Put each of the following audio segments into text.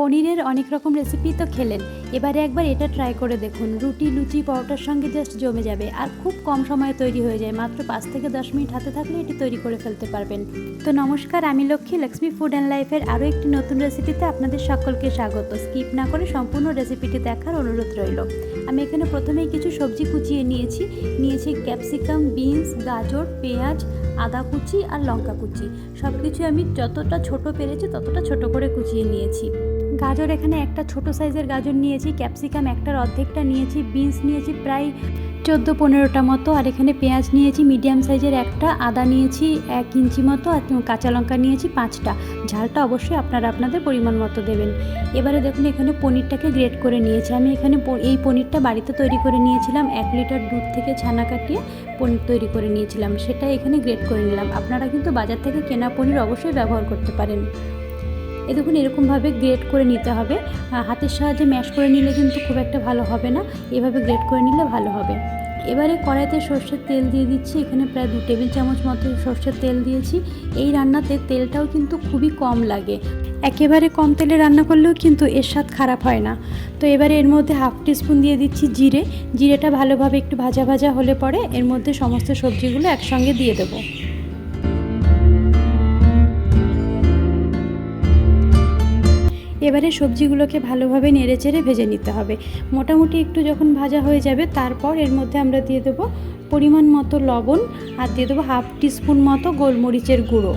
পনিরের অনেক রকম রেসিপি তো খেলেন। এবারে একবার এটা ট্রাই করে দেখুন। রুটি, লুচি, পরোটার সঙ্গে জাস্ট জমে যাবে। আর খুব কম সময়ে তৈরি হয়ে যায়। মাত্র পাঁচ থেকে দশ মিনিট হাতে থাকলে এটি তৈরি করে ফেলতে পারবেন। তো নমস্কার, আমি লক্ষ্মী লক্ষ্মী ফুড অ্যান্ড লাইফের আরও একটি নতুন রেসিপিতে আপনাদের সকলকে স্বাগত। স্কিপ না করে সম্পূর্ণ রেসিপিটি দেখার অনুরোধ রইল। আমি এখানে প্রথমেই কিছু সবজি কুচিয়ে নিয়েছি। নিয়েছি ক্যাপসিকাম বিনস গাজর, পেঁয়াজ, আদা কুচি আর লঙ্কা কুচি। সব কিছু আমি যতটা ছোট পেরেছি ততটা ছোট করে কুচিয়ে নিয়েছি। গাজর এখানে একটা ছোট সাইজের গাজর নিয়েছি, ক্যাপসিকাম একটার অর্ধেকটা নিয়েছি, বিনস নিয়েছি প্রায় চোদ্দ পনেরোটা মতো, আর এখানে পেঁয়াজ নিয়েছি মিডিয়াম সাইজের একটা, আদা নিয়েছি এক ইঞ্চি মতো, আর কাঁচা লঙ্কা নিয়েছি পাঁচটা। ঝালটা অবশ্যই আপনারা আপনাদের পরিমাণ মতো দেবেন। এবারে দেখুন এখানে পনিরটাকে গ্রেট করে নিয়েছি। আমি এখানে এই পনিরটা বাড়িতে তৈরি করে নিয়েছিলাম, এক লিটার দুধ থেকে ছানা কাটিয়ে পনির তৈরি করে নিয়েছিলাম। সেটা এখানে গ্রেট করে নিলাম। আপনারা কিন্তু বাজার থেকে কেনা পনির অবশ্যই ব্যবহার করতে পারেন। এ দেখুন, এরকমভাবে গ্রেট করে নিতে হবে। হাতের সাহায্যে ম্যাশ করে নিলে কিন্তু খুব একটা ভালো হবে না। এভাবে গ্রেট করে নিলে ভালো হবে। এবারে কড়াইতে সর্ষের তেল দিয়ে দিচ্ছি। এখানে প্রায় দু টেবিল চামচ মতো সর্ষের তেল দিয়েছি। এই রান্নাতে তেলটাও কিন্তু খুবই কম লাগে। একেবারে কম তেলে রান্না করলেও কিন্তু এর স্বাদ খারাপ হয় না। তো এবারে এর মধ্যে হাফ টিস্পুন দিয়ে দিচ্ছি জিরে। জিরেটা ভালোভাবে একটু ভাজা ভাজা হলে পরে এর মধ্যে সমস্ত সবজিগুলো একসঙ্গে দিয়ে দেবো। এবারে সবজিগুলোকে ভালোভাবে নেড়ে চেড়ে ভেজে নিতে হবে। মোটামুটি একটু যখন ভাজা হয়ে যাবে, তারপর এর মধ্যে আমরা দিয়ে দেবো পরিমাণ মতো লবণ আর দিয়ে দেবো হাফ টিস্পুন মতো গোলমরিচের গুঁড়ো।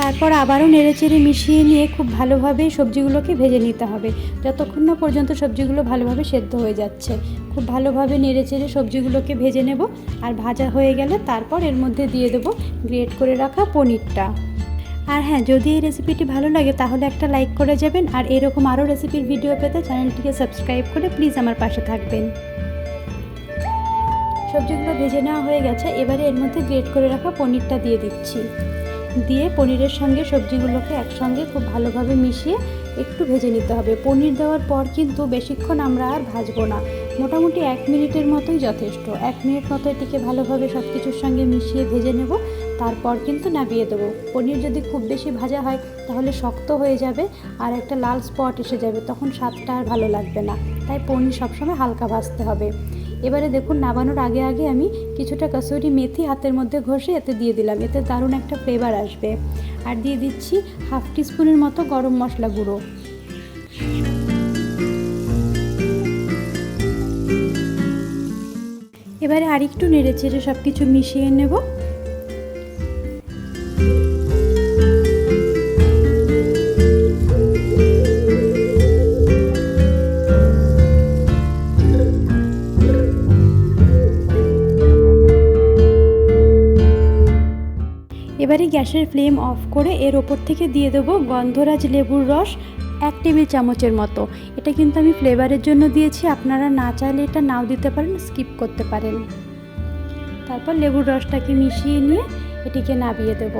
তারপর আবারও নেড়েচেড়ে মিশিয়ে নিয়ে খুব ভালোভাবে সবজিগুলোকে ভেজে নিতে হবে। যতক্ষণ না পর্যন্ত সবজিগুলো ভালোভাবে সেদ্ধ হয়ে যাচ্ছে। খুব ভালোভাবে নেড়েচেড়ে সবজিগুলোকে ভেজে নেব আর ভাজা হয়ে গেলে তারপর এর মধ্যে দিয়ে দেবো গ্রেট করে রাখা পনিরটা। আর হ্যাঁ যদি এই রেসিপিটি ভালো লাগে তাহলে একটা লাইক করে যাবেন আর এরকম আরও রেসিপির ভিডিও পেতে চ্যানেলটিকে সাবস্ক্রাইব করে প্লিজ আমার পাশে থাকবেন। সবজিগুলো ভেজে নেওয়া হয়ে গেছে, এবারে এর মধ্যে গ্রেট করে রাখা পনিরটা দিয়ে দিচ্ছি। দিয়ে পনিরের সঙ্গে সবজিগুলোকে একসঙ্গে খুব ভালোভাবে মিশিয়ে একটু ভেজে নিতে হবে। পনির দেওয়ার পর কিন্তু বেশিক্ষণ আমরা আর ভাজবো না। মোটামুটি এক মিনিটের মতোই যথেষ্ট। এক মিনিট মতো এটিকে ভালোভাবে সব কিছুর সঙ্গে মিশিয়ে ভেজে নেব। তারপর কিন্তু নামিয়ে দেবো। পনির যদি খুব বেশি ভাজা হয়, তাহলে শক্ত হয়ে যাবে আর একটা লাল স্পট এসে যাবে। তখন স্বাদটা আর ভালো লাগবে না। তাই পনির সবসময় হালকা ভাজতে হবে। এবারে দেখুন, নামানোর আগে আগে আমি কিছুটা কাসুরি মেথি হাতের মধ্যে ঘষে এতে দিয়ে দিলাম। এতে দারুণ একটা ফ্লেভার আসবে। আর দিয়ে দিচ্ছি হাফ টিস্পুনের মতো গরম মশলা গুঁড়ো। এবারে আরেকটু নেড়ে চেড়ে সব কিছু মিশিয়ে নেব। এবারে গ্যাসের ফ্লেম অফ করে এর ওপর থেকে দিয়ে দেবো গন্ধরাজ লেবুর রস এক টেবিল চামচের মতো। এটা কিন্তু আমি ফ্লেভারের জন্য দিয়েছি, আপনারা না চাইলে এটা নাও দিতে পারেন, স্কিপ করতে পারেন। তারপর লেবুর রসটাকে মিশিয়ে নিয়ে এটিকে নাবিয়ে দেব।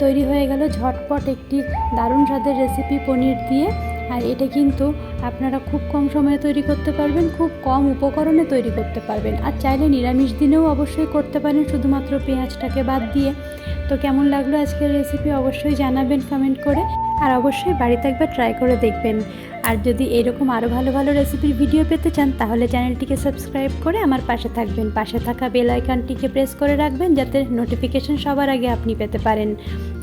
তৈরি হয়ে গেল ঝটপট একটি দারুণ স্বাদের রেসিপি পনির দিয়ে আর এটা কিন্তু আপনারা খুব কম সময়ে তৈরি করতে পারবেন, খুব কম উপকরণে তৈরি করতে পারবেন। আর চাইলে নিরামিষ দিনেও অবশ্যই করতে পারেন, শুধুমাত্র পেঁয়াজটাকে বাদ দিয়ে। তো কেমন লাগল আজকের রেসিপি অবশ্যই জানাবেন কমেন্ট করে। আর অবশ্যই বাড়িতে একবার ট্রাই করে দেখবেন। আর যদি এরকম আরও ভালো ভালো রেসিপির ভিডিও পেতে চান, তাহলে চ্যানেলটিকে সাবস্ক্রাইব করে আমার পাশে থাকবেন। পাশে থাকা বেল আইকনটিকে প্রেস করে রাখবেন, যাতে নোটিফিকেশন সবার আগে আপনি পেতে পারেন।